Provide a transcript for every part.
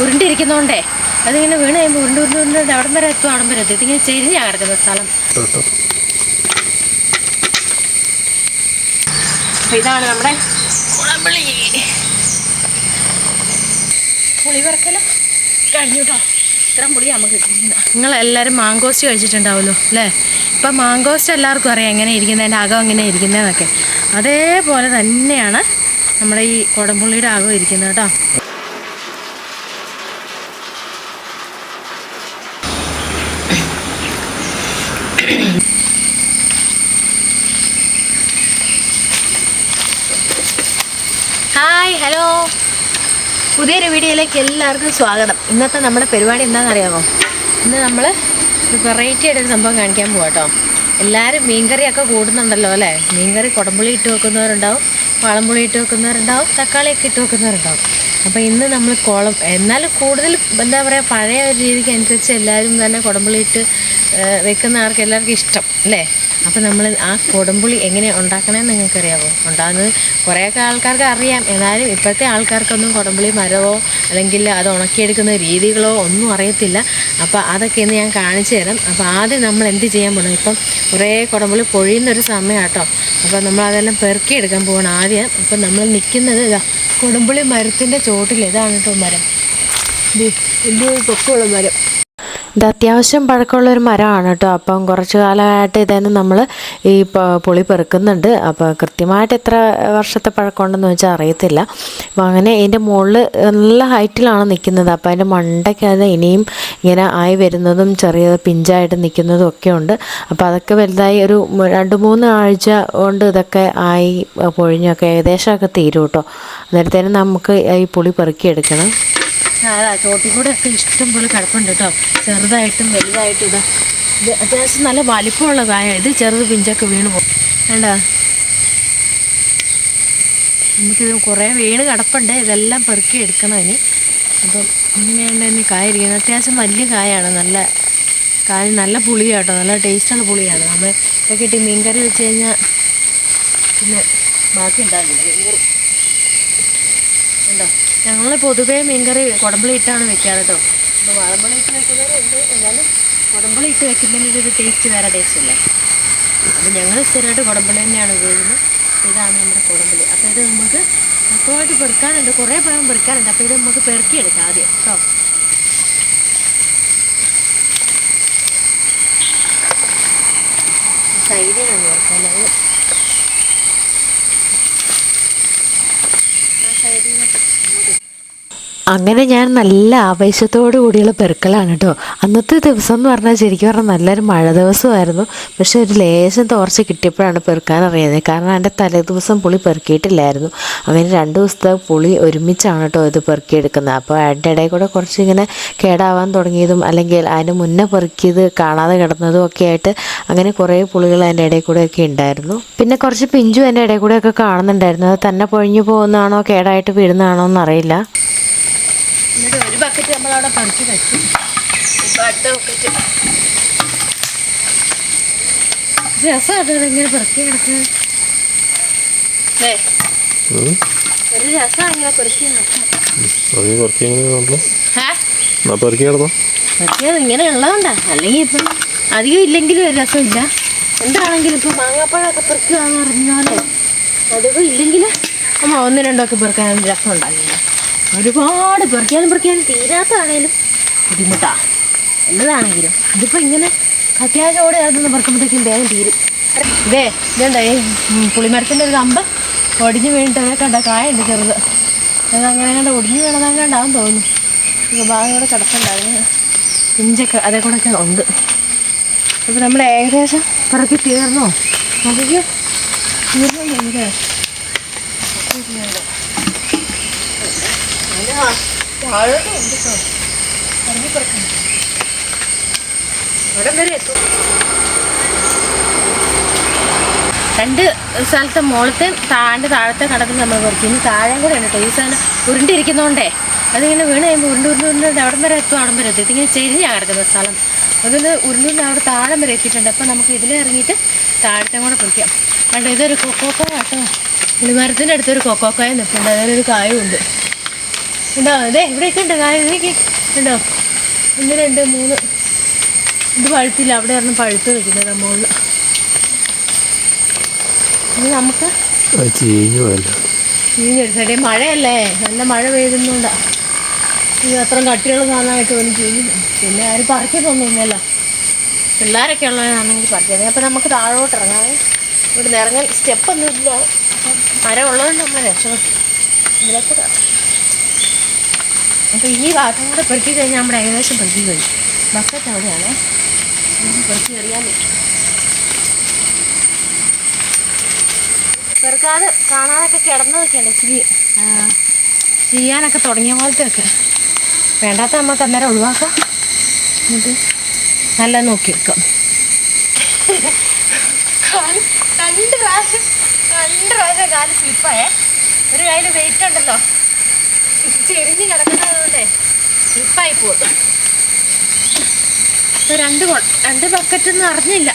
ഉരുണ്ടിരിക്കുന്നോണ്ടേ. അതിങ്ങനെ വീണ് കഴിയുമ്പോൾ ഉരുണ്ട് ഉരുണ്ട് ഉരുണ്ട് അവിടം വരെ എത്തും അവിടം വരെ എത്തും. ഇതിങ്ങനെ ചെരിഞ്ഞാ കിടക്കുന്ന സ്ഥലം. ഇതാണ് നമ്മുടെ കുളമ്പളി പുളി വറക്കലും കഴിഞ്ഞു ഇത്രയും പുളി നമുക്ക് നിങ്ങൾ നിങ്ങളെല്ലാവരും മാങ്കോസ്റ്റ് കഴിച്ചിട്ടുണ്ടാവുമല്ലോ അല്ലേ? ഇപ്പം മാങ്കോസ്റ്റ് എല്ലാവർക്കും അറിയാം എങ്ങനെ ഇരിക്കുന്നതിന്റെ അകം എങ്ങനെ ഇരിക്കുന്നതെന്നൊക്കെ. അതേപോലെ തന്നെയാണ് നമ്മുടെ ഈ കുടംപുള്ളിയുടെ അകം ഇരിക്കുന്നത് കേട്ടോ പുതിയൊരു വീഡിയോയിലേക്ക് എല്ലാവർക്കും സ്വാഗതം. ഇന്നത്തെ നമ്മുടെ പരിപാടി എന്താണെന്നറിയാമോ? ഇന്ന് നമ്മൾ വെറൈറ്റി ആയിട്ടൊരു സംഭവം കാണിക്കാൻ പോകാം കേട്ടോ എല്ലാവരും മീൻകറിയൊക്കെ കൂടുന്നുണ്ടല്ലോ അല്ലേ? മീൻകറി കുടംപുളി ഇട്ട് വെക്കുന്നവരുണ്ടാവും വാളംപുളി ഇട്ട് വെക്കുന്നവരുണ്ടാവും തക്കാളിയൊക്കെ ഇട്ട് വെക്കുന്നവരുണ്ടാവും. അപ്പോൾ ഇന്ന് നമ്മൾ കുളം എന്നാലും കൂടുതൽ എന്താ പറയുക പഴയ ഒരു രീതിക്ക് അനുസരിച്ച് എല്ലാവരും തന്നെ കുടംപുളി ഇട്ട് വെക്കുന്ന ആർക്ക് എല്ലാവർക്കും ഇഷ്ടം അല്ലേ? അപ്പോൾ നമ്മൾ ആ കൊടംപുളി എങ്ങനെ ഉണ്ടാക്കണമെന്ന് നിങ്ങൾക്കറിയാമോ ഉണ്ടാകുന്നത് കുറേയൊക്കെ ആൾക്കാർക്ക് അറിയാം. എന്നാലും ഇപ്പോഴത്തെ ആൾക്കാർക്കൊന്നും കൊടംപുളി മരമോ അല്ലെങ്കിൽ അത് ഉണക്കിയെടുക്കുന്ന രീതികളോ ഒന്നും അറിയത്തില്ല. അപ്പോൾ അതൊക്കെ ഇന്ന് ഞാൻ കാണിച്ചു തരാം. അപ്പോൾ ആദ്യം നമ്മൾ എന്ത് ചെയ്യാൻ പോകണം ഇപ്പം കുറേ കുടംപുളി പൊഴിയുന്നൊരു സമയം കേട്ടോ അപ്പോൾ നമ്മൾ അതെല്ലാം പെറുക്കിയെടുക്കാൻ പോകണം ആദ്യം. അപ്പം നമ്മൾ നിൽക്കുന്നത് ഇതാ കുടംപുളി മരത്തിന്റെ ചോട്ടിൽ ഇതാണ് കേട്ടോ മരം. ഇത് വലിയ പൊക്കമുള്ള മരം. ഇത് അത്യാവശ്യം പഴക്കമുള്ള ഒരു മരമാണ് കേട്ടോ. അപ്പം കുറച്ച് കാലമായിട്ട് ഇതേന്ന് നമ്മൾ ഈ പുളി പെറുക്കുന്നുണ്ട്. അപ്പോൾ കൃത്യമായിട്ട് എത്ര വർഷത്തെ പഴക്കമുണ്ടെന്ന് വെച്ചാൽ അറിയത്തില്ല. അപ്പോൾ അങ്ങനെ ഇതിന്റെ മുകളിൽ നല്ല ഹൈറ്റിലാണ് നിൽക്കുന്നത് അപ്പോൾ അതിന്റെ മണ്ടയ്ക്ക് അത് ഇനിയും ഇങ്ങനെ ആയി വരുന്നതും ചെറിയ പിഞ്ചായിട്ട് നിൽക്കുന്നതും ഒക്കെ ഉണ്ട്. അപ്പോൾ അതൊക്കെ വലുതായി ഒരു രണ്ട് മൂന്ന് ആഴ്ച കൊണ്ട് ഇതൊക്കെ ആയി പൊഴിഞ്ഞൊക്കെ ഏകദേശമൊക്കെ തീരും കേട്ടോ. അന്നേരത്തേനും നമുക്ക് ഈ പുളി പെറുക്കിയെടുക്കണം. അതാ ചോട്ടിൽ കൂടെ ഒക്കെ ഇഷ്ടം പോലെ കിടപ്പുണ്ട് കേട്ടോ ചെറുതായിട്ടും വലുതായിട്ടും ഇതാ. ഇത് അത്യാവശ്യം നല്ല വലിപ്പമുള്ള കായ. ഇത് ചെറുത് പിഞ്ചൊക്കെ വീണ് പോകും വേണ്ട നമുക്കിത് കുറേ വീണ് കിടപ്പുണ്ട്. ഇതെല്ലാം പെറുക്കി എടുക്കണം ഇനി. അപ്പം ഇങ്ങനെയാണ് തന്നെ കായ ഇരിക്കുന്നത് അത്യാവശ്യം വലിയ കായാണ്. നല്ല കായ നല്ല പുളിയാട്ടോ നല്ല ടേസ്റ്റുള്ള പുളിയാണ്. നമ്മൾ ഇപ്പം കിട്ടി മീൻകറി വെച്ച് കഴിഞ്ഞാൽ പിന്നെ ബാക്കി ഉണ്ടാകില്ല മീൻകറി. ഉണ്ടോ ഞങ്ങൾ പൊതുവേ മീൻകറി കുടമ്പളിയിട്ടാണ് വെക്കാറ് കേട്ടോ അപ്പോൾ ഇട്ട് വെക്കുന്നവരുണ്ട് എന്നാലും കുടമ്പളി ഇട്ട് വെക്കുന്നതിന്റെ ഒരു ടേസ്റ്റ് വേറെ ടേസ്റ്റ് അല്ലേ? അപ്പോൾ ഞങ്ങൾ സ്ഥിരമായിട്ട് കുടമ്പളി തന്നെയാണ് ഉപയോഗിക്കുന്നത്. ഇതാണ് നമ്മുടെ കുടമ്പളി അപ്പോൾ ഇത് നമുക്ക് മൊത്തമായിട്ട് പെറുക്കാനുണ്ട്. കുറേ പഴം പെറുക്കാനുണ്ട്. അപ്പോൾ ഇത് നമുക്ക് പെറുക്കിയെടുക്കാം ആദ്യം കേട്ടോ സൈഡിൽ നിന്ന് പെറുക്കാം അത് ആ സൈഡിൽ നിന്ന് അങ്ങനെ ഞാൻ നല്ല ആവേശത്തോടു കൂടിയുള്ള പെറുക്കലാണ് കേട്ടോ അന്നത്തെ ദിവസം എന്ന് പറഞ്ഞാൽ ശരിക്കും പറഞ്ഞാൽ നല്ലൊരു മഴ ദിവസമായിരുന്നു. പക്ഷെ ഒരു ലേശം തോർച്ച കിട്ടിയപ്പോഴാണ് പെറുക്കാൻ അറിയുന്നത്. കാരണം എന്റെ തലേ ദിവസം പുളി പെറുക്കിയിട്ടില്ലായിരുന്നു. അങ്ങനെ രണ്ട് ദിവസത്തെ പുളി ഒരുമിച്ചാണ് കേട്ടോ ഇത് പെറുക്കിയെടുക്കുന്നത്. അപ്പോൾ അതിന്റെ ഇടയിൽ കൂടെ കുറച്ച് ഇങ്ങനെ കേടാവാൻ തുടങ്ങിയതും അല്ലെങ്കിൽ അതിന് മുന്നേ പെറുക്കിയത് കാണാതെ കിടന്നതും ഒക്കെ ആയിട്ട് അങ്ങനെ കുറേ പുളികൾ അതിന്റെ ഇടയിൽ ഒക്കെ ഉണ്ടായിരുന്നു. പിന്നെ കുറച്ച് പിഞ്ചും എന്റെ ഇടയിൽ കൂടെ ഒക്കെ കാണുന്നുണ്ടായിരുന്നു. അത് തന്നെ പൊഴിഞ്ഞു പോകുന്നതാണോ കേടായിട്ട് വീഴുന്നതാണോ എന്നറിയില്ല. എന്നിട്ട് ഒരു ബക്കറ്റ് നമ്മളവിടെ പറിച്ച് വെച്ചു. ഇപ്പൊ അടുത്ത ബക്കറ്റ് രസമായിട്ട് ഇങ്ങനെ പെറുക്കി ഉം. ഒരു രസമാണ് ഇങ്ങനെ പെറുക്കി പെറുക്കിയത് ഇങ്ങനെ ഉള്ളതുകൊണ്ടാ. അല്ലെങ്കിൽ ഇപ്പം അധികം ഇല്ലെങ്കിലും ഒരു രസമില്ല. എന്താണെങ്കിലും ഇപ്പം മാങ്ങാപ്പഴമൊക്കെ പെറുക്കുകയെന്ന് പറഞ്ഞാലേ അധികം ഇല്ലെങ്കിൽ നമ്മൾ ഒന്ന് രണ്ടൊക്കെ പെറുക്കാൻ രസം ഉണ്ടാകില്ല ഒരുപാട് പെറുക്കിയാലും പെറുക്കിയാലും തീരാത്തതാണേലും ബുദ്ധിമുട്ടാ. എന്നതാണെങ്കിലും ഇതിപ്പോൾ ഇങ്ങനെ അത്യാവശ്യമോടെ അതൊന്ന് പെറുക്കുമ്പോഴത്തേക്കും വേഗം തീരും. ഇതേ ഇതുണ്ടേ പുളിമരത്തിന്റെ ഒരു കമ്പ് ഒടിഞ്ഞു വീണിട്ട് കണ്ട കായുണ്ട് ചെറുത്. അതങ്ങനെ കണ്ട ഒടിഞ്ഞു കണ്ടാവും തോന്നുന്നു. ഇത് ഭാഗം കൂടെ കിടക്കണ്ടായിരുന്നു ഇഞ്ചൊക്കെ അതേ കൂടെ ഒക്കെ ഉണ്ട്. അപ്പോൾ നമ്മൾ ഏകദേശം പിറക്കി തീർന്നോ? നോക്കിക്കോ. തീർന്നു രണ്ട് സ്ഥലത്തെ മുകളത്തെ താണ്ട് താഴത്തെ കടത്തിൽ നമ്മൾ കുറയ്ക്കും. താഴെ കൂടെ ഉണ്ട് കേട്ടോ. ഈ സാധനം ഉരുണ്ടിരിക്കുന്നോണ്ടേ. അതിങ്ങനെ വീണ് കഴിയുമ്പോൾ ഉരുണ്ട് ഉരുണ്ട് ഉരുണ്ട് അവിടം വരെ എത്തും അവിടം വരെ എത്തും. ഇതിങ്ങനെ ചെരിഞ്ഞാണ് കിടക്കുന്ന സ്ഥലം. അതിന് ഉരുണ്ടുകൊണ്ട് അവിടെ താഴെ വരെ എത്തിയിട്ടുണ്ട്. അപ്പോൾ നമുക്ക് ഇതിൽ ഇറങ്ങിയിട്ട് താഴത്തെ കൂടെ പിടിക്കാം കണ്ടോ ഇതൊരു കൊക്കോക്കോ കേട്ടോ. പുളിമരത്തിന്റെ അടുത്തൊരു കൊക്കോക്കോയെ നിൽപ്പുണ്ട്. അതിലൊരു കായും ഉണ്ട് അതെ ഇവിടെയൊക്കെ ഉണ്ട് കാര്യം ഇതിലേക്ക് ഉണ്ടോ ഒന്ന് രണ്ട് മൂന്ന്. ഇത് പഴുത്തില്ല. അവിടെ ആയിരുന്നു പഴുത്ത് നിൽക്കുന്നത് മുകളിൽ. ഇനി നമുക്ക് ചീഞ്ഞു ചീഞ്ഞെടുത്തേ മഴയല്ലേ. നല്ല മഴ പെയ്യുന്നുണ്ടാ ഇത് അത്രയും കട്ടികൾ കാണാനായിട്ട് വന്ന് ചീഞ്ഞു പിന്നെ ആരും പറിക്കുന്നില്ല പിള്ളേരൊക്കെ ഉള്ളതാണെങ്കിൽ പറിക്കുന്നത് അപ്പം നമുക്ക് താഴോട്ട് ഇറങ്ങാം. ഇവിടെ ഇറങ്ങാൻ സ്റ്റെപ്പൊന്നും ഇല്ല. മരം ഉള്ളതുകൊണ്ട് നമ്മൾ രക്ഷപ്പെട്ടു. ഇതിലേക്ക് അപ്പോൾ ഈ ഭാഗം കൂടെ പെറുക്കി കഴിഞ്ഞാൽ നമ്മുടെ ഏകദേശം പെറുക്കി കഴിയും ബക്കറ്റ് അവിടെയാണ്. പെറുക്കി എറിയാൻ പറ്റും. പെറുക്കാതെ കാണാനൊക്കെ കിടന്നതൊക്കെയാണ് ഇച്ചിരി ചെയ്യാനൊക്കെ തുടങ്ങിയ പോലത്തെ ഒക്കെ വേണ്ടാത്ത നമുക്ക് അന്നേരം ഒഴിവാക്കാം. എന്നിട്ട് നല്ല നോക്കിയെടുക്കാം വെക്കാം. രണ്ട് പ്രാവശ്യം രണ്ട് പ്രാവശ്യം കാൽ സ്ലിപ്പായേ ഒരു കയ്യിൽ വെയിറ്റ് ഉണ്ടല്ലോ. ചെരിഞ്ഞ് കിടക്കുന്നതുകൊണ്ടേ സ്ലിപ്പായി പോകും ഇപ്പൊ രണ്ട് രണ്ട് ബക്കറ്റ് ഒന്നും അറിഞ്ഞില്ല.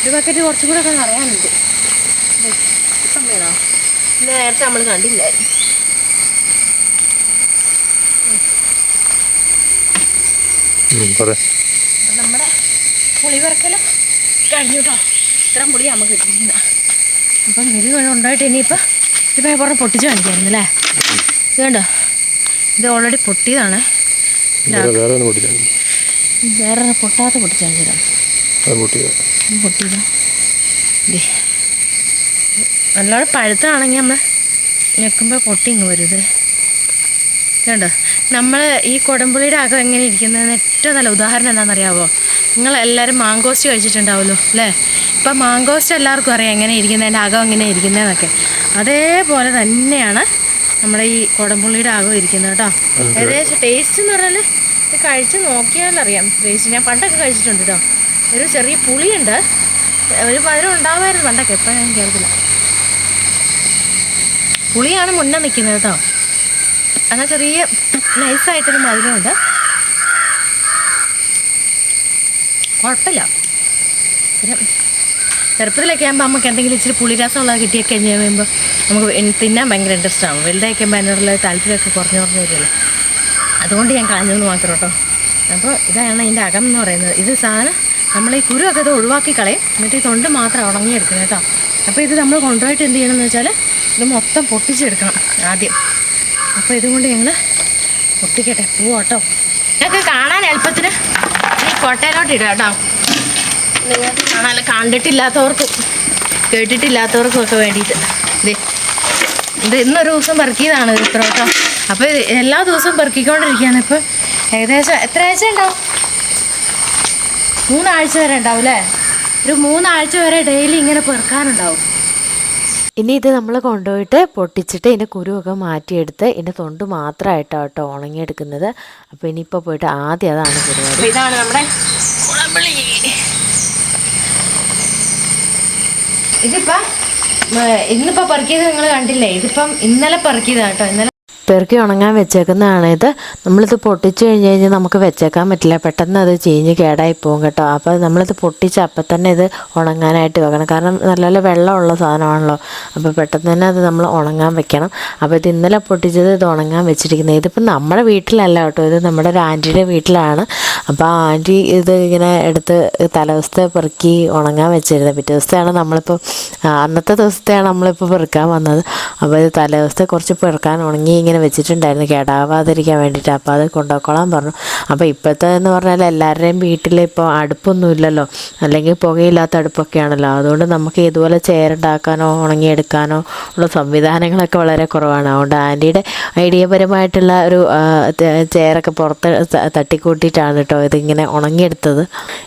ഒരു ബക്കറ്റ് കുറച്ചും കൂടെ ഒക്കെ അറിയാനുണ്ട്. ഇപ്പം വേണോ? നേരത്തെ നമ്മൾ കണ്ടില്ലായിരുന്നു. നമ്മുടെ പുളി വറക്കലും കഴിഞ്ഞു കേട്ടോ ഇത്രയും പുളി നമുക്ക് കിട്ടിയിരുന്ന അപ്പം ഇത് ഉണ്ടായിട്ട് ഇനിയിപ്പോൾ ഇത് പേപ്പറിനെ പൊട്ടിച്ച് കാണിക്കായിരുന്നു അല്ലേ ഇത് കണ്ടോ? ഇത് ഓൾറെഡി പൊട്ടിയതാണ്. വേറെ വേറെ പൊട്ടാത്ത പൊട്ടിച്ച് കാണിച്ചതാണ് അത് പൊട്ടിയത്. ഇത് പൊട്ടിയതാ. ദേ. നല്ലോണം പഴുത്താണെങ്കിൽ നമ്മൾ ഞെക്കുമ്പോൾ പൊട്ടി ഇങ്ങ് വരുത് കണ്ടോ? നമ്മൾ ഈ കൊടമ്പുളിയുടെ അകം എങ്ങനെ ഇരിക്കുന്നതെന്ന് ഏറ്റവും നല്ല ഉദാഹരണം എന്താണെന്നറിയാവോ? നിങ്ങൾ എല്ലാവരും മാങ്കോസ്റ്റ് കഴിച്ചിട്ടുണ്ടാവുമല്ലോ അല്ലേ? ഇപ്പം മാങ്കോസ്റ്റ് എല്ലാവർക്കും അറിയാം എങ്ങനെ ഇരിക്കുന്നതിന്റെ അകം എങ്ങനെ ഇരിക്കുന്നതെന്നൊക്കെ. അതേപോലെ തന്നെയാണ് നമ്മുടെ ഈ കൊടംപുള്ളിയുടെ അകം ഇരിക്കുന്നത് കേട്ടോ. ഏകദേശം ടേസ്റ്റ് എന്ന് പറഞ്ഞാൽ ഇത് കഴിച്ച് നോക്കിയാലറിയാം. ടേസ്റ്റ് ഞാൻ പണ്ടൊക്കെ കഴിച്ചിട്ടുണ്ട് കേട്ടോ. ഒരു ചെറിയ പുളിയുണ്ട്. ഒരു മധുരം ഉണ്ടാവുമായിരുന്നു പണ്ടൊക്കെ ഇപ്പം ഞാൻ കേൾക്കില്ല. പുളിയാണ് മുന്നേ നിൽക്കുന്നത് കേട്ടോ. അങ്ങനെ ചെറിയ നൈസായിട്ടൊരു മധുരമുണ്ട്. കുഴപ്പമില്ല. പിന്നെ ചെറുപ്പത്തിലൊക്കെ ആകുമ്പോൾ നമുക്ക് എന്തെങ്കിലും ഇച്ചിരി പുളിരസമുള്ളത് കിട്ടിയൊക്കെ കഴിഞ്ഞ് കഴിയുമ്പോൾ നമുക്ക് തിന്നാൻ ഭയങ്കര ഇൻട്രസ്റ്റ് ആവും വലുതായി കഴിയുമ്പോൾ അതിനോടുള്ള താല്പര്യമൊക്കെ കുറഞ്ഞു കുറഞ്ഞു വരുമല്ലോ. അതുകൊണ്ട് ഞാൻ കളഞ്ഞെന്ന് മാത്രം കേട്ടോ. അപ്പോൾ ഇതാണ് അതിന്റെ അകം എന്ന് പറയുന്നത്. ഇത് സാധനം നമ്മൾ ഈ കുരുവൊക്കെ ഇത് ഒഴിവാക്കി കളയും. എന്നിട്ട് ഈ തൊണ്ട് മാത്രം ഉണങ്ങിയെടുക്കുന്നത് കേട്ടോ. അപ്പോൾ ഇത് നമ്മൾ കൊണ്ടുപോയിട്ട് എന്ത് ചെയ്യണമെന്ന് വെച്ചാൽ ഇത് മൊത്തം പൊട്ടിച്ചെടുക്കണം ആദ്യം. അപ്പോൾ ഇതുകൊണ്ട് ഞങ്ങൾ പൊട്ടിക്കട്ടെ. പോവാട്ടോ ഞങ്ങൾക്ക് കാണാൻ എളുപ്പത്തിന് ഈ കോട്ടയിലോട്ട് ഇടാം കേട്ടോ. നിങ്ങൾക്ക് കാണാൻ കണ്ടിട്ടില്ലാത്തവർക്കും കേട്ടിട്ടില്ലാത്തവർക്കും ഒക്കെ വേണ്ടിയിട്ട്. ഇത് ഇത് ഇന്നൊരു ദിവസം പെറുക്കിയതാണ് ഇത് ഇത്ര കേട്ടോ അപ്പോൾ എല്ലാ ദിവസവും പെറുക്കിക്കൊണ്ടിരിക്കുകയാണ് ഇപ്പോൾ ഏകദേശം എത്ര ആഴ്ച ഉണ്ടാവും? മൂന്നാഴ്ച വരെ ഉണ്ടാവും അല്ലേ? ഒരു മൂന്നാഴ്ച വരെ ഡെയിലി ഇങ്ങനെ പെറുക്കാനുണ്ടാവും. ഇനി ഇത് നമ്മൾ കൊണ്ടുപോയിട്ട് പൊട്ടിച്ചിട്ട് ഇതിന്റെ കുരുവൊക്കെ മാറ്റിയെടുത്ത് ഇതിന്റെ തൊണ്ട് മാത്രമായിട്ടാണ് കേട്ടോ ഉണങ്ങിയെടുക്കുന്നത്. അപ്പോൾ ഇനിയിപ്പോൾ പോയിട്ട് ആദ്യം അതാണ് പരിപാടി. ഇതാണ് നമ്മുടെ കുളമ്പിളി. ഇതിപ്പം ഇന്നിപ്പോൾ പറക്കിയത് നിങ്ങൾ കണ്ടില്ലേ? ഇതിപ്പം ഇന്നലെ പറക്കിയതാട്ടോ ഇന്നലെ പെറുക്കി ഉണങ്ങാൻ വെച്ചേക്കുന്നതാണ് ഇത്. നമ്മളിത് പൊട്ടിച്ച് കഴിഞ്ഞ് കഴിഞ്ഞാൽ നമുക്ക് വെച്ചേക്കാൻ പറ്റില്ല. പെട്ടെന്ന് അത് ചീഞ്ഞ് കേടായി പോകും കേട്ടോ. അപ്പോൾ നമ്മളിത് പൊട്ടിച്ച് അപ്പം തന്നെ ഇത് ഉണങ്ങാനായിട്ട് വെക്കണം. കാരണം നല്ല നല്ല വെള്ളമുള്ള സാധനമാണല്ലോ. അപ്പോൾ പെട്ടെന്ന് തന്നെ അത് നമ്മൾ ഉണങ്ങാൻ വെക്കണം. അപ്പോൾ ഇത് ഇന്നലെ പൊട്ടിച്ചത് ഇത് ഉണങ്ങാൻ വെച്ചിരിക്കുന്നത്. ഇതിപ്പോൾ നമ്മുടെ വീട്ടിലല്ല കേട്ടോ. ഇത് നമ്മുടെ ഒരു ആന്റിയുടെ വീട്ടിലാണ്. അപ്പോൾ ആ ആന്റി ഇത് ഇങ്ങനെ എടുത്ത് തലവസ്ഥ പെറുക്കി ഉണങ്ങാൻ വെച്ചിരുന്നത്. പിറ്റേ ദിവസത്തെയാണ് നമ്മളിപ്പോൾ അന്നത്തെ ദിവസത്തെയാണ് നമ്മളിപ്പോൾ പെറുക്കാൻ വന്നത്. അപ്പോൾ ഇത് തലേദിവസത്തെ കുറച്ച് പെറുക്കാൻ ഉണങ്ങി ഇങ്ങനെ വെച്ചിട്ടുണ്ടായിരുന്നു. കേടാവാതിരിക്കാൻ വേണ്ടിയിട്ട്. അപ്പോൾ അത് കൊണ്ടുപോയിക്കോളാൻ പറഞ്ഞു. അപ്പോൾ ഇപ്പോഴത്തെ എന്ന് പറഞ്ഞാൽ എല്ലാവരുടെയും വീട്ടിൽ ഇപ്പോൾ അടുപ്പൊന്നും ഇല്ലല്ലോ. അല്ലെങ്കിൽ പുകയില്ലാത്ത അടുപ്പൊക്കെയാണല്ലോ. അതുകൊണ്ട് നമുക്ക് ഇതുപോലെ ചേരുണ്ടാക്കാനോ ഉണങ്ങിയെടുക്കാനോ ഉള്ള സംവിധാനങ്ങളൊക്കെ വളരെ കുറവാണ്. അതുകൊണ്ട് ആന്റിയുടെ ഐഡിയപരമായിട്ടുള്ള ഒരു ചേരൊക്കെ പുറത്ത് തട്ടിക്കൂട്ടിയിട്ടാണ് കേട്ടോ ഇതിങ്ങനെ ഉണങ്ങിയെടുത്തത്.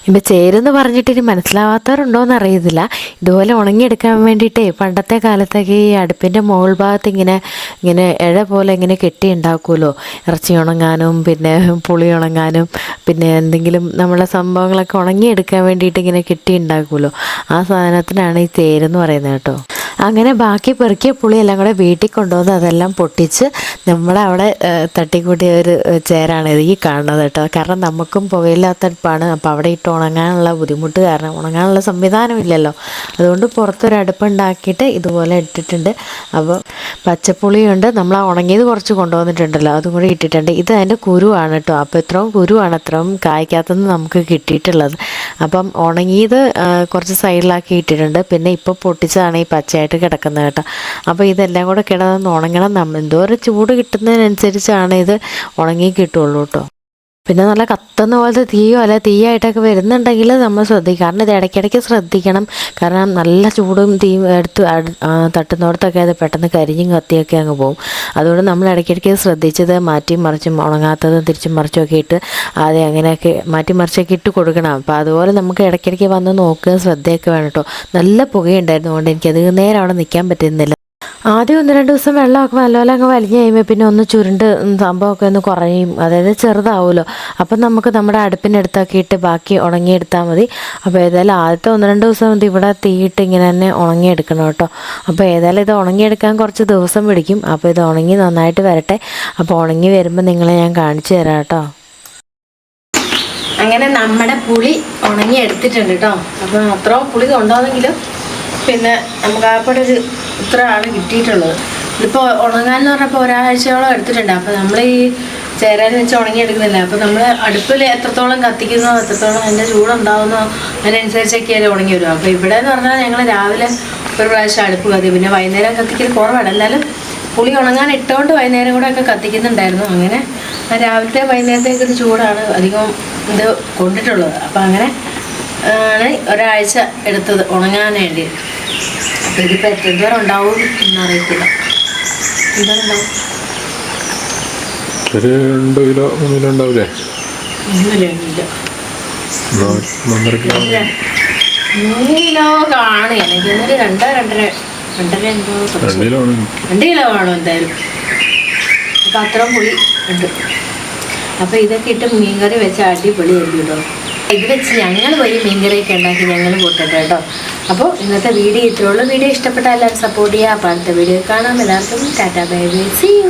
ഇപ്പം ചേരെന്ന് പറഞ്ഞിട്ട് ഇനി മനസ്സിലാവാത്തവരുണ്ടോയെന്ന് അറിയത്തില്ല ഇതുപോലെ ഉണങ്ങിയെടുക്കാൻ വേണ്ടിയിട്ടേ പണ്ടത്തെ കാലത്തൊക്കെ ഈ അടുപ്പിന്റെ മുകൾ ഭാഗത്ത് ഇങ്ങനെ ഇങ്ങനെ ഇഴ പോലെ ഇങ്ങനെ കെട്ടി ഉണ്ടാക്കുമല്ലോ ഇറച്ചി ഉണങ്ങാനും പിന്നെ പുളി ഉണങ്ങാനും പിന്നെ എന്തെങ്കിലും നമ്മളെ സംഭവങ്ങളൊക്കെ ഉണങ്ങിയെടുക്കാൻ വേണ്ടിയിട്ട് ഇങ്ങനെ കെട്ടി ഉണ്ടാക്കുമല്ലോ ആ സാധനത്തിനാണ് ഈ തേരെന്ന് പറയുന്നത് കേട്ടോ. അങ്ങനെ ബാക്കി പെറുക്കിയ പുളിയെല്ലാം കൂടെ വീട്ടിൽ കൊണ്ടുവന്ന് അതെല്ലാം പൊട്ടിച്ച് നമ്മളവിടെ അവിടെ തട്ടിക്കൂട്ടിയ ഒരു ഏഹ്, ചേരാണ് ഇത് ഈ കാണുന്നത് കേട്ടോ. കാരണം നമുക്കും പുകയില്ലാത്തടുപ്പാണ് അപ്പോൾ അവിടെ ഇട്ട് ഉണങ്ങാനുള്ള ബുദ്ധിമുട്ട് കാരണം ഉണങ്ങാനുള്ള സംവിധാനമില്ലല്ലോ. അതുകൊണ്ട് പുറത്തൊരു അടുപ്പുണ്ടാക്കിയിട്ട് ഇതുപോലെ ഇട്ടിട്ടുണ്ട്. അപ്പോൾ പച്ചപ്പുളിയുണ്ട്. നമ്മൾ ആ ഉണങ്ങിയത് കുറച്ച് കൊണ്ടുവന്നിട്ടുണ്ടല്ലോ. അതും കൂടി ഇട്ടിട്ടുണ്ട്. ഇത് അതിന്റെ കുരുവാണ് കേട്ടോ. അപ്പോൾ ഇത്രയും കുരുവാണ് അത്രയും കായ്ക്കകത്തുനിന്ന് നമുക്ക് കിട്ടിയിട്ടുള്ളത്. അപ്പം ഉണങ്ങിയത് കുറച്ച് സൈഡിലാക്കി ഇട്ടിട്ടുണ്ട്. പിന്നെ ഇപ്പോൾ പൊട്ടിച്ചതാണ് ഈ പച്ചയായിട്ട് കിടക്കുന്നത് കേട്ടോ. അപ്പോൾ ഇതെല്ലാം കൂടെ കിടന്ന് ഉണങ്ങണം. നമ്മൾ എന്തോരം ചൂട് കിട്ടുന്നതിനനുസരിച്ചാണ് ഇത് ഉണങ്ങി കിട്ടുള്ളൂ കേട്ടോ. പിന്നെ നല്ല കത്തുന്ന പോലത്തെ തീയോ അല്ല തീയായിട്ടൊക്കെ വരുന്നുണ്ടെങ്കിൽ നമ്മൾ ശ്രദ്ധിക്കും. കാരണം ഇത് ഇടയ്ക്കിടയ്ക്ക് ശ്രദ്ധിക്കണം. കാരണം നല്ല ചൂടും തീയും എടുത്ത് തട്ടുന്നോടത്തൊക്കെ അത് പെട്ടെന്ന് കരിഞ്ഞും കത്തിയൊക്കെ അങ്ങ് പോകും അതുകൊണ്ട് നമ്മൾ ഇടയ്ക്കിടയ്ക്ക് ശ്രദ്ധിച്ചത് മാറ്റിയും മറിച്ചും ഉണങ്ങാത്തതും തിരിച്ചും മറിച്ചും ഒക്കെ ഇട്ട് ആദ്യം അങ്ങനെയൊക്കെ മാറ്റി മറിച്ചൊക്കെ ഇട്ട് കൊടുക്കണം. അപ്പോൾ അതുപോലെ നമുക്ക് ഇടയ്ക്കിടയ്ക്ക് വന്ന് നോക്കുക ശ്രദ്ധയൊക്കെ വേണം കേട്ടോ. നല്ല പുകയുണ്ടായിരുന്നു അതുകൊണ്ട് എനിക്കത് നേരെ അവിടെ നിൽക്കാൻ പറ്റുന്നില്ല. ആദ്യം ഒന്ന് രണ്ട് ദിവസം വെള്ളമൊക്കെ നല്ലപോലെ അങ്ങ് വലിഞ്ഞ് കഴിയുമ്പോൾ പിന്നെ ഒന്ന് ചുരുണ്ട് സംഭവമൊക്കെ ഒന്ന് കുറയും. അതായത് ചെറുതാവുമല്ലോ അപ്പം നമുക്ക് നമ്മുടെ അടുപ്പിനടുത്തൊക്കെ ഇട്ട് ബാക്കി ഉണങ്ങിയെടുത്താൽ മതി. അപ്പോൾ ഏതായാലും ആദ്യത്തെ ഒന്ന് രണ്ട് ദിവസം ഇത് ഇവിടെ തീയിട്ട് ഇങ്ങനെ തന്നെ ഉണങ്ങിയെടുക്കണം കേട്ടോ. അപ്പോൾ ഏതായാലും ഇത് ഉണങ്ങിയെടുക്കാൻ കുറച്ച് ദിവസം പിടിക്കും. അപ്പോൾ ഇത് ഉണങ്ങി നന്നായിട്ട് വരട്ടെ. അപ്പോൾ ഉണങ്ങി വരുമ്പോൾ നിങ്ങളെ ഞാൻ കാണിച്ചു തരാം കേട്ടോ. അങ്ങനെ നമ്മുടെ പുളി ഉണങ്ങി എടുത്തിട്ടുണ്ട് കേട്ടോ. അപ്പം അത്രയും പുളി കൊണ്ടുവന്നെങ്കിലും പിന്നെ നമുക്ക് ആ ഒരു ഇത്ര ആണ് കിട്ടിയിട്ടുള്ളത്. ഇതിപ്പോൾ ഉണങ്ങാന്ന് പറഞ്ഞപ്പോൾ ഒരാഴ്ചയോളം എടുത്തിട്ടുണ്ട്. അപ്പോൾ നമ്മൾ ഈ ചേരാൻ വെച്ച് ഉണങ്ങി എടുക്കുന്നില്ല അപ്പോൾ നമ്മൾ അടുപ്പിൽ എത്രത്തോളം കത്തിക്കുന്നോ എത്രത്തോളം അതിന്റെ ചൂടുണ്ടാവുന്നോ അതിൽ ഉണങ്ങി വരും. അപ്പോൾ ഇവിടെ എന്ന് പറഞ്ഞാൽ ഞങ്ങൾ രാവിലെ ഒരു പ്രാവശ്യം അടുപ്പ് കത്തി. പിന്നെ വൈകുന്നേരം കത്തിക്കൽ കുറവാണ്. എന്നാലും പുളി ഉണങ്ങാൻ ഇട്ടുകൊണ്ട് വൈകുന്നേരം കൂടെ ഒക്കെ കത്തിക്കുന്നുണ്ടായിരുന്നു. അങ്ങനെ രാവിലത്തെ വൈകുന്നേരത്തേക്ക് ഒരു ചൂടാണ് അധികം ഇത് കൊണ്ടിട്ടുള്ളത്. അപ്പം അങ്ങനെ ആണ് ഒരാഴ്ച എടുത്തത് ഉണങ്ങാൻ വേണ്ടി. അപ്പം ഇതിപ്പോൾ എത്ര ദൂരം ഉണ്ടാവും എന്നറിയത്തില്ല ഒരു രണ്ട് കിലോ മൂന്ന് കിലോ ഉണ്ടാവില്ലേ മൂന്ന് കിലോ നാല് ഒന്നര മൂന്ന് കിലോ കാണുക എനിക്ക് രണ്ടോ രണ്ടര രണ്ടര എന്തോ രണ്ട് കിലോ ആണ് രണ്ട് കിലോ കാണും എന്തായാലും. അപ്പം അത്രയും പുളി ഉണ്ട്. അപ്പോൾ ഇതൊക്കെ ഇട്ട് മീൻകറി വെച്ച് അടിപൊളി ആയിരിക്കും കേട്ടോ. ഇത് വെച്ച് ഞങ്ങൾ പോയി മീൻകറിയൊക്കെ ഉണ്ടാക്കി ഞങ്ങൾ കൂട്ടട്ടെ കേട്ടോ. അപ്പോൾ ഇന്നത്തെ വീഡിയോ ഇത്രേ ഉള്ളൂ. വീഡിയോ ഇഷ്ടപ്പെട്ടാൽ എല്ലാവരും സപ്പോർട്ട് ചെയ്യുക. അപ്പോൾ അടുത്ത വീഡിയോ കാണാം. എല്ലാവർക്കും tata bye bye. See you